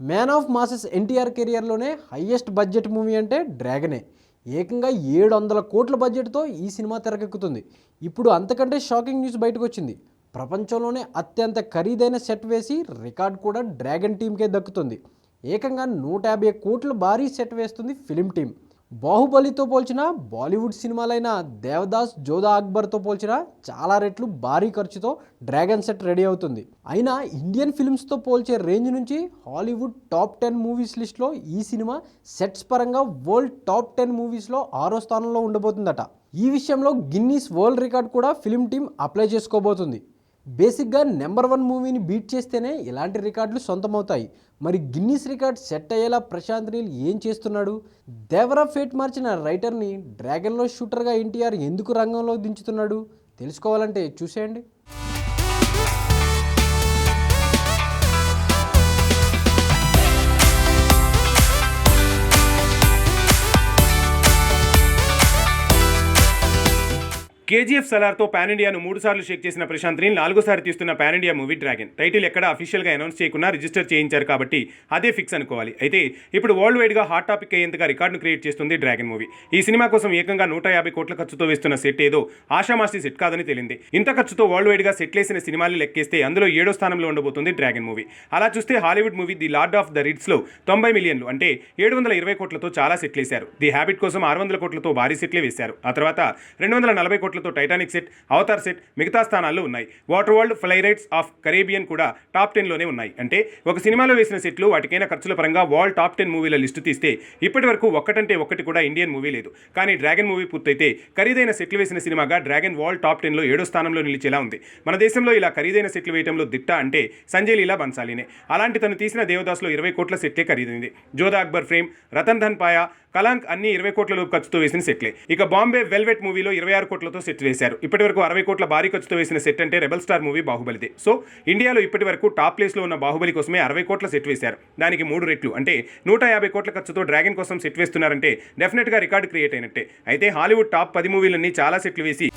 Man of masses NTR కెరియర్లోనే highest budget movie అంటే డ్రాగనే. ఏకంగా ఏడు వందల కోట్ల బడ్జెట్తో ఈ సినిమా తెరకెక్కుతుంది. ఇప్పుడు అంతకంటే షాకింగ్ న్యూస్ బయటకు వచ్చింది ప్రపంచంలోనే అత్యంత ఖరీదైన సెట్ వేసి రికార్డ్ కూడా డ్రాగన్ టీంకే దక్కుతుంది. ఏకంగా నూట యాభై కోట్ల భారీ సెట్ వేస్తుంది ఫిలిం టీం బాహుబలితో పోల్చిన బాలీవుడ్ సినిమాలైన దేవదాస్ జోధా అక్బర్తో పోల్చిన చాలా రెట్లు భారీ ఖర్చుతో డ్రాగన్ సెట్ రెడీ అవుతుంది. అయినా ఇండియన్ ఫిల్మ్స్తో పోల్చే రేంజ్ నుంచి హాలీవుడ్ టాప్ టెన్ మూవీస్ లిస్ట్లో ఈ సినిమా సెట్స్ పరంగా వరల్డ్ టాప్ టెన్ మూవీస్లో ఆరో స్థానంలో ఉండబోతుందట. ఈ విషయంలో గిన్నీస్ వరల్డ్ రికార్డ్ కూడా ఫిలిం టీం అప్లై చేసుకోబోతుంది. బేసిక్గా నెంబర్ వన్ మూవీని బీట్ చేస్తేనే ఇలాంటి రికార్డులు సొంతమవుతాయి. మరి గిన్నీస్ రికార్డ్ సెట్ అయ్యేలా ప్రశాంత్ నీల్ ఏం చేస్తున్నాడు? దేవరా ఫేట్ మార్చిన రైటర్ని డ్రాగన్లో షూటర్గా ఎన్టీఆర్ ఎందుకు రంగంలో దించుతున్నాడు? తెలుసుకోవాలంటే చూసేయండి. కేజీఎఫ్ సలార్తో పాన్ ఇండియాను మూడు సార్లు షేక్ చేసిన ప్రశాంత్ని నాలుగోసారి తీస్తున్న pan India movie Dragon. Title ఎక్కడ అఫీషియల్గా అనౌన్స్ చేయకుండా రిజిస్టర్ చేయించారు కాబట్టి అదే ఫిక్స్ అనుకోవాలి. అయితే ఇప్పుడు వరల్డ్ వైడ్గా హాట్ టాపిక్ అయ్యేంతగా రికార్డును క్రియేట్ చేస్తుంది డ్రాగన్ మూవీ. ఈ సినిమా కోసం ఏకంగా నూట యాభై కోట్ల ఖర్చుతో వేస్తున్న సెట్ ఏదో ఆషామాసి సెట్ కాదని తేలింది. ఇంత ఖర్చుతో వరల్డ్ వైడ్గా సెట్లేసిన సినిమాలు లెక్కేస్తే అందులో ఏడో స్థానంలో ఉండబోతుంది డ్రాగన్ మూవీ. అలా చూస్తే Hollywood movie the Lord of the రిడ్స్లో తొంభై మిలియన్లు అంటే ఏడు వందల ఇరవై కోట్లతో చాలా సెట్లేశారు ది హ్యాబిట్ కోసం ఆరు వందల కోట్లతో భారీ సెట్లే వేశారు. ఆ తర్వాత రెండు వందల నలభై కోట్ల కోట్లతో టైటానిక్ సెట్ అవతార్ సెట్ మిగతా స్థానాల్లో ఉన్నాయి. Water world pirates of Caribbean కూడా టాప్ టెన్లోనే ఉన్నాయి. అంటే ఒక సినిమాలో వేసిన సెట్లు వాటికైనా ఖర్చుల పరంగా వాల్ టాప్ టెన్ మూవీల లిస్టు తీస్తే ఇప్పటి వరకు ఒక్కటంటే ఒక్కటి కూడా ఇండియన్ మూవీ లేదు. కానీ డ్రాగన్ మూవీ పూర్తయితే ఖరీదైన సెట్లు వేసిన సినిమాగా డ్రాగన్ వాల్ టాప్ టెన్లో ఏడో స్థానంలో నిలిచేలా ఉంది. మన దేశంలో ఇలా ఖరీదైన సెట్లు వేయడంలో దిట్ట అంటే సంజయ్ లీలా బన్సాలీనే అలాంటి తను తీసిన దేవదాస్లో ఇరవై కోట్ల సెట్లే ఖరీదైంది. జోధా అక్బర్ ఫ్రేమ్ రతన్ ధన్ పాయా కలాంక్ అన్ని ఇరవై కోట్ల లోపు ఖర్చుతో వేసిన సెట్లే. ఇక బాంబే వెల్వెట్ మూవీలో ఇరవై ఆరు కోట్లతో సెట్ వేశారు. ఇప్పటి వరకు అరవై కోట్ల భారీ ఖర్చుతో వేసిన సెట్ అంటే రెబల్ స్టార్ మూవీ బాహుబలిదే. సో ఇండియాలో ఇప్పటి వరకు టాప్ ప్లేస్లో ఉన్న బాహుబలి కోసమే అరవై కోట్ల సెట్ వేశారు. దానికి మూడు రెట్లు. అంటే నూట యాభై కోట్ల ఖర్చుతో డ్రాగన్ కోసం సెట్ వేస్తున్నారంటే డెఫినెట్గా రికార్డు క్రియేట్ అయినట్టే. అయితే హాలీవుడ్ టాప్ పది మూవీలన్నీ చాలా సెట్లు వేసి